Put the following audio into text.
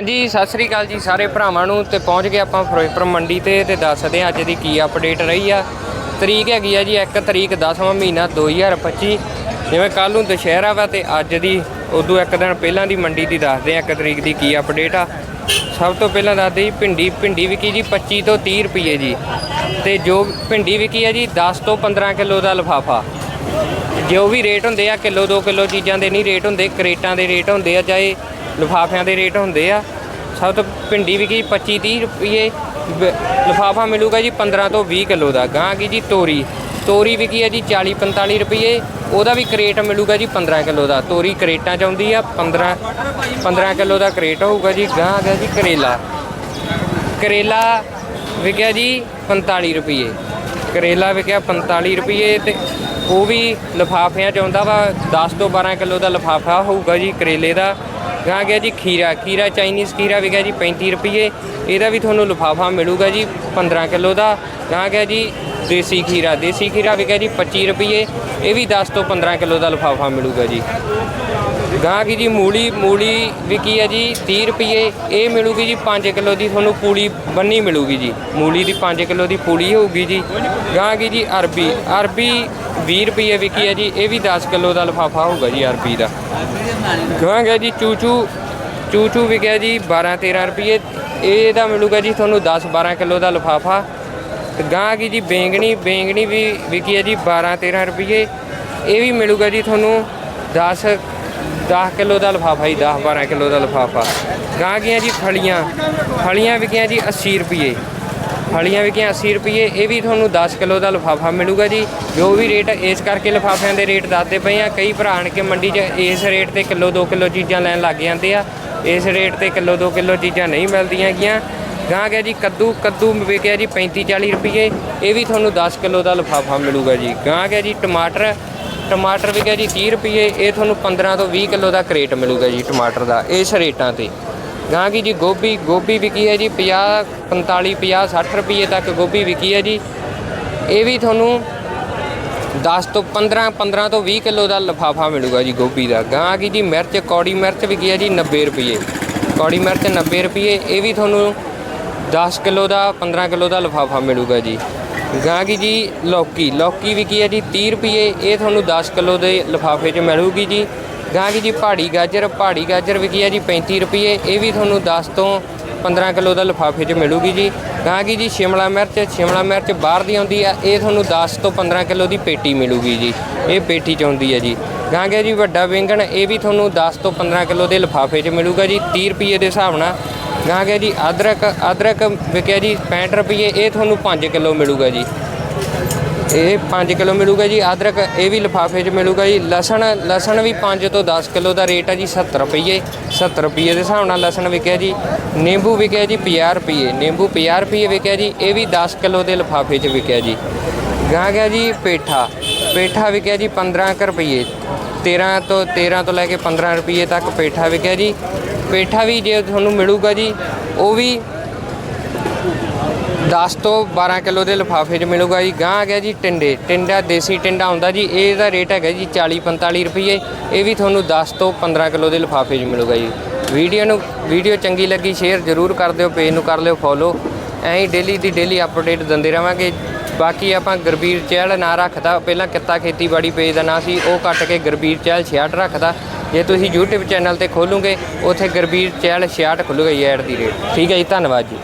ਹਾਂਜੀ, ਸਤਿ ਸ੍ਰੀ ਅਕਾਲ ਜੀ ਸਾਰੇ ਭਰਾਵਾਂ ਨੂੰ ਤੇ ਪਹੁੰਚ ਗਏ ਆਪਾਂ ਫਿਰੋਜ਼ਪੁਰ ਮੰਡੀ ਤੇ ਤੇ ਦੱਸਦੇ ਹਾਂ ਅੱਜ ਦੀ ਕੀ ਅਪਡੇਟ ਰਹੀ ਆ। ਤਰੀਕ ਹੈਗੀ ਆ ਜੀ 1 ਤਰੀਕ 10ਵਾਂ ਮਹੀਨਾ 2025 ਜਿਵੇਂ ਕੱਲ ਨੂੰ ਦੁਸ਼ਹਿਰਾ ਵਾ ਤੇ ਅੱਜ ਦੀ, ਉਦੋਂ ਇੱਕ ਦਿਨ ਪਹਿਲਾਂ ਦੀ ਮੰਡੀ ਦੀ ਦੱਸਦੇ ਹਾਂ 1 ਤਰੀਕ ਦੀ ਕੀ ਅਪਡੇਟ ਆ। ਸਭ ਤੋਂ ਪਹਿਲਾਂ ਦੱਸਦੇ ਜੀ ਭਿੰਡੀ ਭਿੰਡੀ ਵਿਕੀ ਜੀ 25 ਤੋਂ 30 ਰੁਪਏ ਜੀ। ਤੇ ਜੋ ਭਿੰਡੀ ਵਿਕੀ ਹੈ ਜੀ 10 ਤੋਂ 15 ਕਿਲੋ ਦਾ ਲਫਾਫਾ। ਜੋ ਵੀ ਰੇਟ ਹੁੰਦੇ ਆ ਕਿਲੋ 2 ਕਿਲੋ ਚੀਜ਼ਾਂ ਦੇ ਨਹੀਂ ਰੇਟ ਹੁੰਦੇ, ਕਰੇਟਾਂ ਦੇ ਰੇਟ ਹੁੰਦੇ ਆ, ਚਾਹੇ ਲਿਫਾਫਿਆਂ ਦੇ ਰੇਟ ਹੁੰਦੇ ਆ। ਸਭ ਤੋਂ ਭਿੰਡੀ ਵੀ ਕੀ 25 30 ਰੁਪਏ ਲਿਫਾਫਾ ਮਿਲੂਗਾ ਜੀ 15 ਤੋਂ 20 ਕਿਲੋ ਦਾ। ਗਾਂ ਕੀ ਜੀ ਤੋਰੀ। ਤੋਰੀ ਵੀ ਕੀ ਹੈ ਜੀ 40 45 ਰੁਪਏ ਉਹਦਾ ਵੀ ਕਰੇਟ ਮਿਲੂਗਾ ਜੀ 15 ਕਿਲੋ ਦਾ। ਤੋਰੀ ਕਰੇਟਾਂ ਚ ਆਉਂਦੀ ਆ 15 15 ਕਿਲੋ ਦਾ ਕਰੇਟ ਹੋਊਗਾ ਜੀ। ਗਾਂ ਆ ਗਿਆ ਜੀ ਕਰੇਲਾ। ਕਰੇਲਾ ਵਿਕਿਆ ਜੀ 45 ਰੁਪਏ ਕਰੇਲਾ ਵਿਕਿਆ 45 ਰੁਪਏ ਤੇ ਉਹ ਵੀ ਲਿਫਾਫਿਆਂ ਚ ਆਉਂਦਾ ਵਾ। 10 ਤੋਂ 12 ਕਿਲੋ ਦਾ ਲਿਫਾਫਾ ਹੋਊਗਾ ਜੀ ਕਰੇਲੇ ਦਾ। ਗਾਂ ਗਿਆ ਜੀ ਖੀਰਾ ਖੀਰਾ ਚਾਈਨੀਜ਼ ਖੀਰਾ ਵਿਕਿਆ ਜੀ 35 ਰੁਪਏ ਇਹਦਾ ਵੀ ਤੁਹਾਨੂੰ ਲਿਫਾਫਾ ਮਿਲੂਗਾ ਜੀ 15 ਕਿਲੋ ਦਾ। ਗਾਂ ਗਿਆ ਜੀ ਦੇਸੀ ਖੀਰਾ ਦੇਸੀ ਖੀਰਾ ਵਿਕਿਆ ਜੀ 25 ਰੁਪਏ ਇਹ ਵੀ 10 ਤੋਂ 15 ਕਿਲੋ ਦਾ ਲਿਫਾਫਾ ਮਿਲੂਗਾ ਜੀ। ਗਾਂ ਕੀ ਜੀ, ਮੂਲੀ ਮੂਲੀ ਵਿਕੀ ਹੈ ਜੀ 30 ਰੁਪਏ ਇਹ ਮਿਲੂਗੀ ਜੀ 5 ਕਿਲੋ ਦੀ, ਤੁਹਾਨੂੰ ਪੂਲੀ ਬੰਨੀ ਮਿਲੂਗੀ ਜੀ। ਮੂਲੀ ਦੀ 5 ਕਿਲੋ ਦੀ ਪੂਲੀ ਹੋਊਗੀ ਜੀ। ਗਾਂ ਕੀ ਜੀ, ਅਰਬੀ ਅਰਬੀ 20 ਰੁਪਏ ਵਿਕੀ ਹੈ ਜੀ, ਇਹ ਵੀ 10 ਕਿਲੋ ਦਾ ਲਿਫਾਫਾ ਹੋਊਗਾ ਜੀ, ਅਰਬੀ ਦਾ। ਗਾਂ ਗਿਆ ਜੀ, ਚੂਚੂ ਚੂਚੂ ਵਿਕਿਆ ਜੀ 12 13 ਰੁਪਏ ਇਹਦਾ ਮਿਲੂਗਾ ਜੀ, ਤੁਹਾਨੂੰ 10 12 ਕਿਲੋ ਦਾ ਲਿਫਾਫਾ। ਤੇ ਗਾਂ ਕੀ ਜੀ, ਬੈਂਗਣੀ ਬੈਂਗਣੀ ਵੀ ਵਿਕੀ ਹੈ ਜੀ 12 13 ਰੁਪਏ ਇਹ ਵੀ ਮਿਲੂਗਾ ਜੀ, ਤੁਹਾਨੂੰ 10 10 ਕਿਲੋ ਦਾ ਲਿਫਾਫਾ ਜੀ 10 12 ਕਿਲੋ ਦਾ ਲਿਫਾਫਾ। ਗਾਂ ਗਈਆਂ ਜੀ ਫਲੀਆਂ। ਫਲੀਆਂ ਵਿਕੀਆਂ ਜੀ 80 ਰੁਪਏ ਫਲੀਆਂ ਵਿਕੀਆਂ 80 ਰੁਪਏ ਇਹ ਵੀ ਤੁਹਾਨੂੰ 10 ਕਿਲੋ ਦਾ ਲਿਫਾਫਾ ਮਿਲੂਗਾ ਜੀ। ਜੋ ਵੀ ਰੇਟ ਇਸ ਕਰਕੇ ਲਿਫਾਫਿਆਂ ਦੇ ਰੇਟ ਦੱਸਦੇ ਪਏ ਆ, ਕਈ ਭਰਾ ਆਣ ਕੇ ਮੰਡੀ 'ਚ ਇਸ ਰੇਟ ਤੇ ਕਿਲੋ 2 ਕਿਲੋ ਚੀਜ਼ਾਂ ਲੈਣ ਲੱਗ ਜਾਂਦੇ ਆ। ਇਸ ਰੇਟ ਤੇ ਕਿਲੋ 2 ਕਿਲੋ ਚੀਜ਼ਾਂ ਨਹੀਂ ਮਿਲਦੀਆਂ ਹੈਗੀਆਂ ਗਾਂ ਗਿਆ ਜੀ ਕੱਦੂ ਕੱਦੂ ਵਿਕਿਆ ਜੀ 35 40 ਰੁਪਏ ਇਹ ਵੀ ਤੁਹਾਨੂੰ 10 ਕਿਲੋ ਦਾ ਲਿਫਾਫਾ ਮਿਲੂਗਾ ਜੀ। ਗਾਂ ਗਿਆ ਜੀ ਟਮਾਟਰ ਟਮਾਟਰ ਵਿਕਿਆ ਜੀ 30 ਰੁਪਏ ਇਹ ਤੁਹਾਨੂੰ 15 ਤੋਂ 20 ਕਿਲੋ ਦਾ ਕਰੇਟ ਮਿਲੂਗਾ ਜੀ ਟਮਾਟਰ ਦਾ ਇਸ ਰੇਟਾਂ ਤੇ। ਗਾਂ ਕੀ ਜੀ ਗੋਭੀ ਗੋਭੀ ਵਿਕੀ ਹੈ ਜੀ 50 45 50 60 ਰੁਪਏ ਤੱਕ ਗੋਭੀ ਵਿਕੀ ਹੈ ਜੀ। ਇਹ ਵੀ ਤੁਹਾਨੂੰ 10 ਤੋਂ 15 15 ਤੋਂ 20 ਕਿਲੋ ਦਾ ਲਿਫਾਫਾ ਮਿਲੂਗਾ ਜੀ ਗੋਭੀ ਦਾ। ਗਾਂ ਕੀ ਜੀ ਮਿਰਚ, ਕੌੜੀ ਮਿਰਚ ਵਿਕੀ ਹੈ ਜੀ 90 ਰੁਪਏ ਕੌੜੀ ਮਿਰਚ 90 ਰੁਪਏ ਇਹ ਵੀ ਤੁਹਾਨੂੰ 10 ਕਿਲੋ ਦਾ 15 ਕਿਲੋ ਦਾ ਲਿਫਾਫਾ ਮਿਲੂਗਾ ਜੀ। ਗਾਂ ਕੀ ਜੀ, ਲੌਕੀ। ਲੌਕੀ ਵਿਕੀ ਹੈ ਜੀ 30 ਰੁਪਏ ਇਹ ਤੁਹਾਨੂੰ 10 ਕਿਲੋ ਦੇ ਲਿਫਾਫੇ 'ਚ ਮਿਲੂਗੀ ਜੀ। ਗਾਂ ਕੀ ਜੀ, ਪਹਾੜੀ ਗਾਜਰ। ਪਹਾੜੀ ਗਾਜਰ ਵਿਕੀ ਹੈ ਜੀ 35 ਰੁਪਏ ਇਹ ਵੀ ਤੁਹਾਨੂੰ 10 ਤੋਂ 15 ਕਿਲੋ ਦਾ ਲਿਫਾਫੇ 'ਚ ਮਿਲੂਗੀ ਜੀ। ਗਾਂ ਕੀ ਜੀ, ਸ਼ਿਮਲਾ ਮਿਰਚ। ਸ਼ਿਮਲਾ ਮਿਰਚ ਬਾਹਰ ਦੀ ਆਉਂਦੀ ਆ ਇਹ ਤੁਹਾਨੂੰ 10 ਤੋਂ 15 ਕਿਲੋ ਦੀ ਪੇਟੀ ਮਿਲੂਗੀ ਜੀ। ਇਹ ਪੇਟੀ 'ਚ ਆਉਂਦੀ ਹੈ ਜੀ। ਗਾਂ ਗਿਆ ਜੀ, ਵੱਡਾ ਬੈਂਗਣ, ਇਹ ਵੀ ਤੁਹਾਨੂੰ 10 ਤੋਂ 15 ਕਿਲੋ ਦੇ ਲਿਫਾਫੇ 'ਚ ਮਿਲੂਗਾ ਜੀ। 30 ਰੁਪਏ ਦੇ ਹਿਸਾਬ ਨਾਲ ਗਾਂ ਗਿਆ ਜੀ, ਅਦਰਕ ਅਦਰਕ ਵਿਕਿਆ ਜੀ 65 ਰੁਪਏ ਇਹ ਤੁਹਾਨੂੰ 5 ਕਿਲੋ ਮਿਲੂਗਾ ਜੀ। ਇਹ 5 ਕਿਲੋ ਮਿਲੂਗਾ ਜੀ, ਅਦਰਕ ਇਹ ਵੀ ਲਿਫਾਫੇ 'ਚ ਮਿਲੂਗਾ ਜੀ। ਲਸਣ ਲਸਣ ਵੀ 5 ਤੋਂ 10 ਕਿਲੋ ਦਾ ਰੇਟ ਹੈ ਜੀ 70 ਰੁਪਏ 70 ਰੁਪਏ ਦੇ ਹਿਸਾਬ ਨਾਲ ਲਸਣ ਵਿਕਿਆ ਜੀ। ਨਿੰਬੂ ਵਿਕਿਆ ਜੀ 50 ਰੁਪਏ ਨਿੰਬੂ 50 ਰੁਪਏ ਵਿਕਿਆ ਜੀ, ਇਹ ਵੀ 10 ਕਿਲੋ ਦੇ ਲਿਫਾਫੇ 'ਚ ਵਿਕਿਆ ਜੀ। ਗਾਂ ਗਿਆ ਜੀ, ਪੇਠਾ ਪੇਠਾ ਵਿਕਿਆ ਜੀ 15 ਕੁ ਰੁਪਏ 13 ਤੋਂ 13 ਤੋਂ ਲੈ ਕੇ 15 ਰੁਪਏ ਤੱਕ ਪੇਠਾ ਵਿਕਿਆ ਜੀ। ਪੇਠਾ ਵੀ ਜੇ ਤੁਹਾਨੂੰ ਮਿਲੂਗਾ ਜੀ, ਉਹ ਵੀ 10 ਤੋਂ 12 ਕਿਲੋ ਦੇ ਲਿਫਾਫੇ 'ਚ ਮਿਲੂਗਾ ਜੀ। ਗਾਂ ਆ ਗਿਆ ਜੀ ਟਿੰਡੇ, ਟਿੰਡਾ, ਦੇਸੀ ਟਿੰਡਾ ਹੁੰਦਾ ਜੀ ਇਹਦਾ ਰੇਟ ਹੈਗਾ ਜੀ 40 45 ਰੁਪਏ ਇਹ ਵੀ ਤੁਹਾਨੂੰ 10 ਤੋਂ 15 ਕਿਲੋ ਦੇ ਲਿਫਾਫੇ 'ਚ ਮਿਲੂਗਾ ਜੀ। ਵੀਡੀਓ ਨੂੰ, ਵੀਡੀਓ ਚੰਗੀ ਲੱਗੀ ਸ਼ੇਅਰ ਜ਼ਰੂਰ ਕਰ ਦਿਓ, ਪੇਜ ਨੂੰ ਕਰ ਲਿਓ ਫੋਲੋ। ਐਂ ਹੀ ਡੇਲੀ ਦੀ ਡੇਲੀ ਅਪਡੇਟ ਦਿੰਦੇ ਰਵਾਂਗੇ। ਬਾਕੀ ਆਪਾਂ ਗਰਬੀਰ ਚਹਿਲ ਨਾਂ ਰੱਖਦਾ, ਪਹਿਲਾਂ ਕਿੱਤਾ ਖੇਤੀਬਾੜੀ ਪੇਜ ਦਾ ਨਾਂ ਸੀ, ਉਹ ਕੱਟ ਕੇ ਗਰਬੀਰ ਚਹਿਲ 66 ਰੱਖਦਾ। ਜੇ ਤੁਸੀਂ YouTube ਚੈਨਲ ਤੇ ਖੋਲੋਗੇ, ਉੱਥੇ ਗੁਰਬੀਰ ਚਹਿਲ 66 ਖੁੱਲੂਗਾ ਜੀ ਐਡ ਦੀ ਰੇਟ ਠੀਕ ਹੈ ਜੀ, ਧੰਨਵਾਦ ਜੀ।